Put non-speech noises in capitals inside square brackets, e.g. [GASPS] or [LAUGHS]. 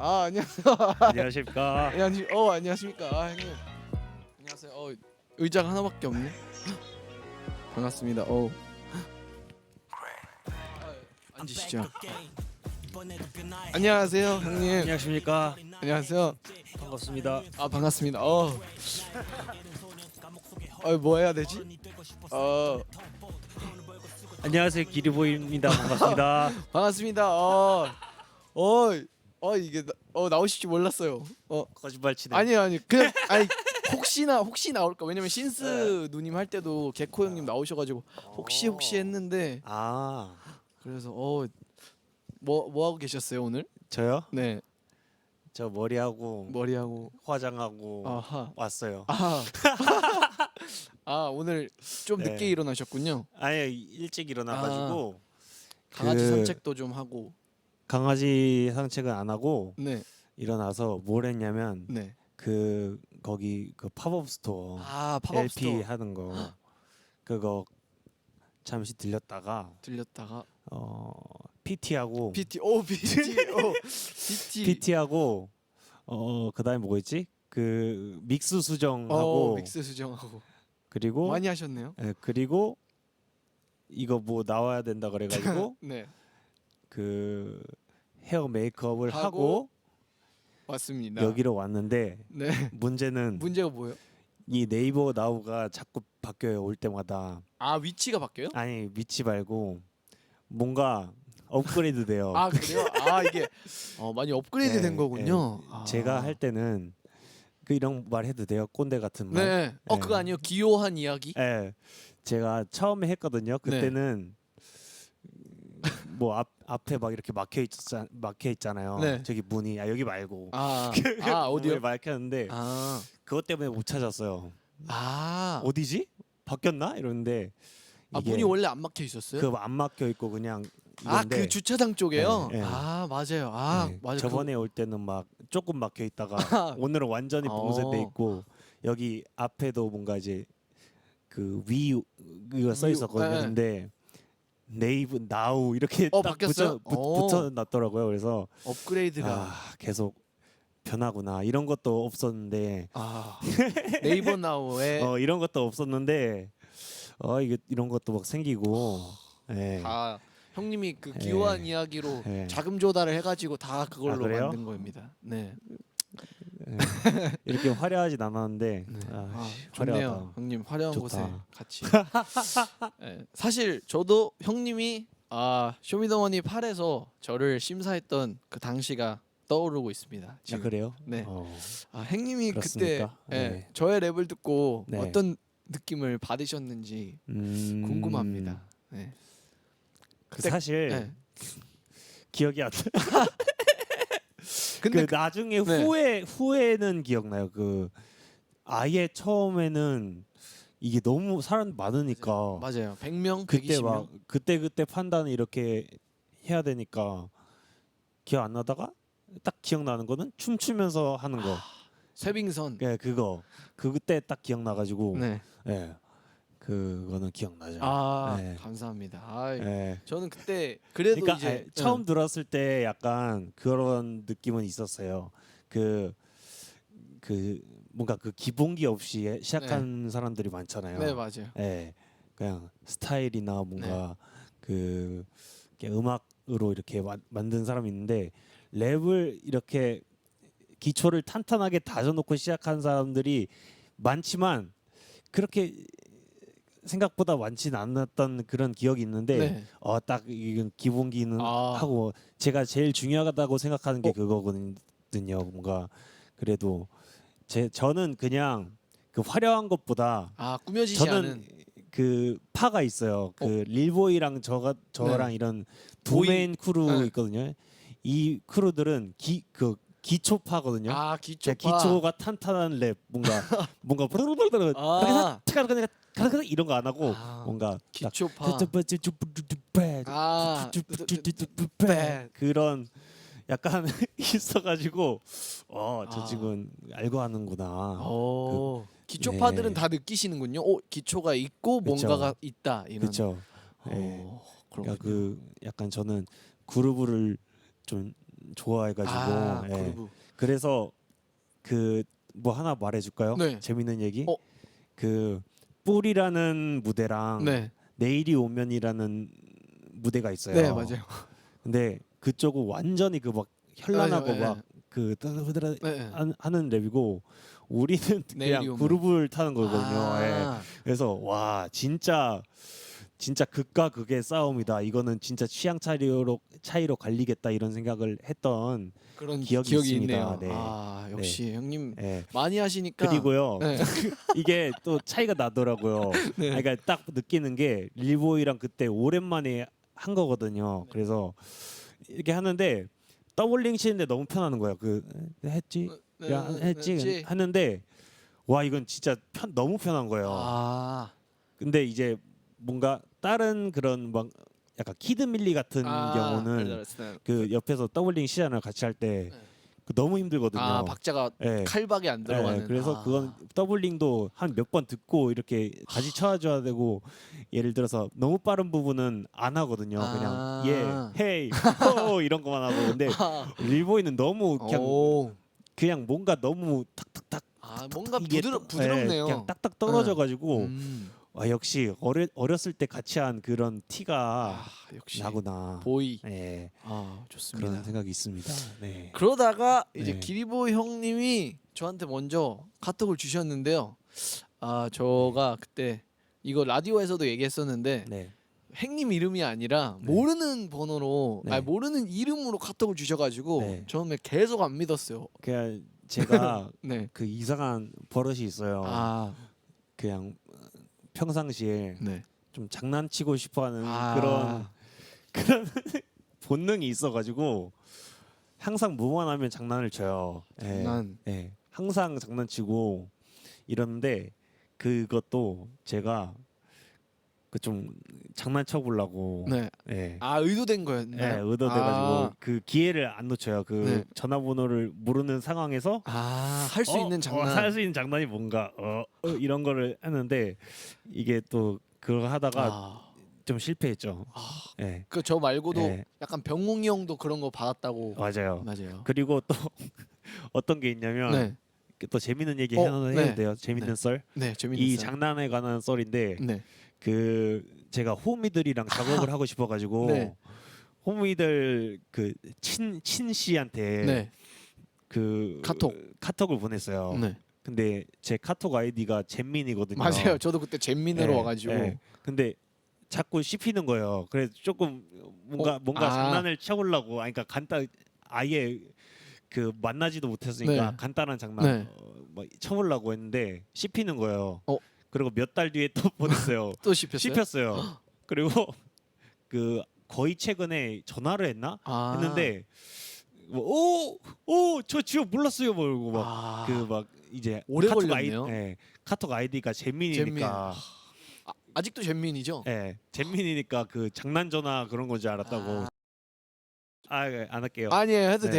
아 안녕하세요. 안녕하십니까. 안녕하시. 어 안녕하십니까. 아, 형님. 안녕하세요. 어 의자가 하나밖에 없네. 반갑습니다. 어. 아, 앉으시죠. 안녕하세요, 형님. 안녕하십니까. 안녕하세요. 반갑습니다. 아 반갑습니다. 어. 어, 뭐 해야 되지? 어, 안녕하세요. 기리보입니다. 반갑습니다. [LAUGHS] 반갑습니다. 어, 어, 어 이게 나, 어 나오실 줄 몰랐어요. 어, 거짓말 치네. 아니 아니 그냥 아니 혹시나 혹시 나올까 왜냐면 신스 누님 할 때도 개코 형님 나오셔가지고 혹시 혹시 했는데 아 그래서 어 뭐 뭐 하고 계셨어요 오늘? 저요? 네 저 머리하고 머리하고 화장하고 아하 왔어요. 아, [LAUGHS] 아 오늘 좀 네. 늦게 일어나셨군요. 아니 일찍 일어나가지고 강아지 그 산책도 좀 하고 강아지 산책은 안 하고 네. 일어나서 뭘 했냐면 네. 그 거기 그 팝업 스토어 아 팝업 LP 스토어. 하는 거. 그거 잠시 들렸다가 들렸다가? 어 PT하고 PT. 오 PT. [LAUGHS] 오 PT. PT하고 어 그다음에 뭐가 있지? 그 믹스 수정하고 어 믹스 수정하고. 그리고 많이 하셨네요. 예, 그리고 이거 뭐 나와야 된다 그래가지고 [LAUGHS] 네 그 헤어 메이크업을 하고 하고, 맞습니다. 여기로 왔는데 네 문제는 문제가 뭐예요? 이 네이버 나우가 자꾸 바뀌어요 올 때마다 아 위치가 바뀌어요? 아니 위치 말고 뭔가 업그레이드 돼요. 아 그래요? 아 이게 어, 많이 업그레이드 네, 된 거군요. 예, 아. 제가 할 때는 그 이런 말 해도 돼요 꼰대 같은 말. 네. 어 네. 그거 아니요 기요한 이야기? 예. 제가 처음에 했거든요. 네. 그때는 뭐 앞 앞에 막 이렇게 막혀 있잖 막혀 있잖아요. 네. 저기 문이 아 여기 말고. 아, [LAUGHS] 아 어디요? 막혔는데 아, 그것 때문에 못 찾았어요. 아, 어디지? 바뀌었나? 이러는데 아 이게 문이 원래 안 막혀 있었어요? 그안 막혀 있고 그냥 아 이건데 그 주차장 쪽에요? 네, 네. 아 맞아요. 아 네, 맞아요. 저번에 올 때는 막 조금 막혀 있다가 [LAUGHS] 아. 오늘은 완전히 어. 봉쇄돼 있고 여기 앞에도 뭔가 이제 그위 이거 써 있었거든요. 네. 근데 네이브 나우 이렇게 어, 딱 바뀌었어요? 붙여, 어. 붙어 놨더라고요. 그래서 그 업그레이드가 아, 계속 변하구나 이런 것도 없었는데 아, [LAUGHS] 네이버 나우에 어 이런 것도 없었는데 어 이게 이런 것도 막 생기고 예. 다 형님이 그 네. 기요한 이야기로 네. 자금 조달을 해가지고 다 그걸로 아, 그래요? 만든 겁니다. 네. 예. 이렇게 화려하진 않았는데 네. 아, 아, 씨, 좋네요. 화려하다. 형님 화려한 좋다. 곳에 같이. 네, [LAUGHS] 사실 저도 형님이 아 쇼미더머니 8에서 저를 심사했던 그 당시가 떠오르고 있습니다. 아, 지금. 그래요? 네. 어. 아 형님이 그렇습니까? 예, 네. 저의 랩을 듣고 네. 어떤 느낌을 받으셨는지 음, 궁금합니다. 네. 그 그때- 사실 네. 기억이 안 나. [LAUGHS] 근데 그 나중에 네. 후에 후에는 기억나요. 그 아예 처음에는 이게 너무 사람 많으니까 맞아요. 100명, 그때 120명. 막 그때 그때 판단을 이렇게 해야 되니까 기억 안 나다가 딱 기억나는 거는 춤추면서 하는 거. 쇠빙선. 예, 그거 그 그때 딱 기억나 가지고 네. 예, 그거는 기억나죠. 아 네. 감사합니다. 아, 예. 저는 그때 그래도 그러니까 이제 아니, 처음 들었을 때 약간 그런 느낌은 있었어요. 그 그 뭔가 그 기본기 없이 시작한 사람들이 많잖아요. 네 맞아요. 예, 그냥 스타일이나 뭔가 그 이렇게 음악으로 이렇게 마- 만든 사람이 있는데 랩을 이렇게 기초를 탄탄하게 다져놓고 시작한 사람들이 많지만 그렇게 생각보다 많지는 않았던 그런 기억이 있는데 네. 어딱 이건 기본기는 아. 하고 제가 제일 중요하다고 생각하는 게 어? 그거거든요. 뭔가 그래도 제 저는 그냥 그 화려한 것보다 아 꾸며지지 저는 않은 그 파가 있어요. 그 릴보이랑 저가 저랑 이런 두 보이- 메인 크루 네. 있거든요. 이 크루들은 기 그 기초파거든요. 아 기초 제 기초가 탄탄한 랩 뭔가 뭔가 부르르르르 아. 이런 거 안 하고 아, 뭔가 딱 기초파 아 그런 약간 있어가지고 어저 아. 지금 알고 하는구나. 오 기초파들은 네. 다 느끼시는군요. 오 기초가 있고 그쵸. 뭔가가 있다 이런. 그렇죠. 오, 예. 그렇군요. 그러니까 그 약간 저는 그루브를 좀 좋아해가지고 아, 예. 그래서 그 뭐 하나 말해줄까요? 네. 재밌는 얘기. 어? 그 뿔이라는 무대랑 네. 내일이 오면이라는 무대가 있어요. 네, 맞아요. 근데 그쪽은 완전히 그 막 현란하고 맞아요, 예. 막그 뜨드드드 네. 하는 랩이고 우리는 내일이 그냥 오면. 그룹을 타는 거거든요. 예. 아, 그래서 와 진짜 진짜 극과 극의 싸움이다. 이거는 진짜 취향 차이로 차이로 갈리겠다 이런 생각을 했던 그런 기억이 기억이, 있습니다. 있네요. 네. 아, 역시 형님 예. 많이 하시니까 그리고요 네. [LAUGHS] 이게 또 차이가 나더라고요. [LAUGHS] 네. 아니, 그러니까 딱 느끼는 게 릴보이랑 그때 오랜만에 한 거거든요. 그래서 이렇게 하는데 더블링 치는데 너무 편하는 거예요. 그 했지, 네, 야 네, 했지 했지. 하는데 와 이건 진짜 편 너무 편한 거예요. 아, 근데 이제 뭔가 다른 그런 막 약간 키드 밀리 같은 아, 경우는 알겠어요. 그 옆에서 더블링 시전을 같이 할때 네. 그 너무 힘들거든요. 아 박자가 예. 칼박이 안 들어가는. 네, 그래서 아. 그건 더블링도 한 몇 번 듣고 이렇게 다시 쳐줘야 되고 예를 들어서 너무 빠른 부분은 안 하거든요. 아. 그냥 예, 헤이, 호 이런 것만 하고 근데 아, 릴보이는 너무 그냥 오. 그냥 뭔가 너무 탁탁탁 아 뭔가 이게 부드러, 또- 부드럽네요. 예, 그냥 딱딱 떨어져가지고 음. 와 역시 어려, 어렸을 때 같이 한 그런 티가 아, 역시 나구나. 보이. 예, 아 좋습니다. 그런 생각이 있습니다. 네. 그러다가 이제 네. 기리보 형님이 저한테 먼저 카톡을 주셨는데요. 아 저가 그때 이거 라디오에서도 얘기했었는데 네. 행님 이름이 아니라 네. 모르는 번호로 네. 아니 모르는 이름으로 카톡을 주셔가지고 네. 처음에 계속 안 믿었어요. 그냥 제가 [LAUGHS] 네. 그 이상한 버릇이 있어요. 아 그냥 평상시에 네. 좀 장난치고 싶어하는 아. 그런 [LAUGHS] 그런 본능이 있어가지고 항상 뭐만 하면 장난을 쳐요. 예, 장난. 예, 항상 장난치고 이러는데 그것도 제가 그 좀 장난쳐 보려고 네. 예, 아 의도된 예, 거였나요? 의도돼가지고 아, 그 기회를 안 놓쳐요. 그 네. 전화번호를 모르는 상황에서 아 할 수 있는 장난. 할수 있는 장난이 뭔가 어, 어, 이런 거를 했는데 이게 또 그거 하다가 아, 좀 실패했죠. 아, 예. 그 저 말고도 예. 약간 병웅이 형도 그런 거 받았다고. 맞아요. 맞아요. 그리고 또 [LAUGHS] 어떤 게 있냐면 네. 또 재밌는 얘기 어, 하나 해도 네. 돼요. 재밌는 네. 썰. 네 재밌는 이 썰. 장난에 관한 썰인데 네. 그 제가 호미들이랑 작업을 [LAUGHS] 하고 싶어가지고 네. 호미들 그 친 친 씨한테 네. 그 카톡. 카톡을 보냈어요. 네. 근데 제 카톡 아이디가 잼민이거든요. 맞아요. 저도 그때 잼민으로 예, 와가지고 예. 근데 자꾸 씹히는 거예요. 그래서 조금 뭔가 어, 뭔가 아. 장난을 쳐보려고. 아니, 그러니까 간단 아예 그 만나지도 못했으니까 네. 간단한 장난 네. 어, 뭐 쳐보려고 했는데 씹히는 거예요. 어. 그리고 몇 달 뒤에 또 [LAUGHS] 보냈어요. [LAUGHS] 또 씹혔어요. 씹혔어요. [GASPS] 그리고 그 거의 최근에 전화를 했나 아. 했는데 뭐, 오오저 지금 몰랐어요. 뭐막 아. 그 막 이제 오래 카톡 걸렸네요. 아이, 예, 카톡 아이디가 재민이니까 잼민. 아, 아직도 잼민이죠? 예, 잼민이니까 그 장난 전화 그런 건 줄 알았다고. 아. 아, 예, 안 할게요. 아니에요. 해도 네.